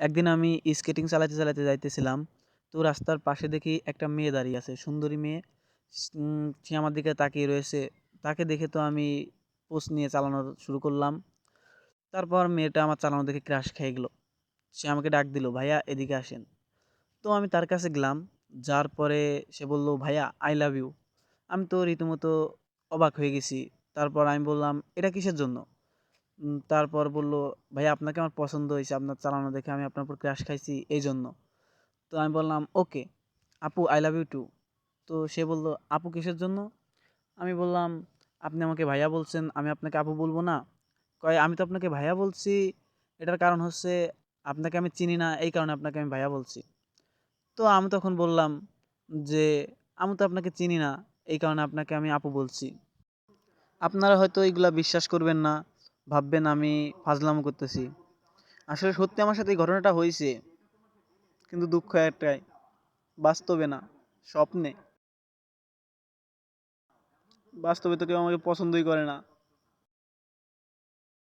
একদিন আমি স্কেটিং চালাতে চালাতে যাইতেছিলাম। তো রাস্তার পাশে দেখি একটা মেয়ে দাঁড়িয়ে আছে, সুন্দরী মেয়ে। সে আমার দিকে তাকিয়ে রয়েছে। তাকে দেখে তো আমি পোজ নিয়ে চালানো শুরু করলাম। তারপর মেয়েটা আমার চালানো দেখে ক্রাশ খেয়ে গেলো। সে আমাকে ডাক দিল, ভাইয়া, এদিকে আসেন। তো আমি তার কাছে গেলাম। যার পরে সে বলল, ভাইয়া আই লাভ ইউ আমি তো রীতিমতো অবাক হয়ে গেছি। তারপর আমি বললাম, এটা কিসের জন্য? তারপর বলল ভাইয়া আপনাকে আমার পছন্দ হয়েছে, আপনার চালানো দেখে আমি আপনার উপর ক্রাশ খাইছি এই জন্য তো আমি বললাম, ওকে, আপু আই লাভ ইউ টু তো সে বলল, আপু, কিসের জন্য? আমি বললাম, আপনি আমাকে ভাইয়া বলছেন, আমি আপনাকে আপু বলব না। কয়, আমি তো আপনাকে ভাইয়া বলছি, এটার কারণ হচ্ছে আপনাকে আমি চিনি না, এই কারণে আপনাকে আমি ভাইয়া বলছি। তো আমি তখন বললাম যে, আমি তো আপনাকে চিনি না, এই কারণে আপনাকে আমি আপু বলছি। আপনারা হয়তো এইগুলা বিশ্বাস করবেন না ভাববেন আমি ফাজলাম করতেছি। আসলে সত্যি আমার সাথে এই ঘটনাটা হয়েছে, কিন্তু দুঃখ একটাই, বাস্তবে না, স্বপ্নে। বাস্তবে তো কেউ আমাকে পছন্দই করে না।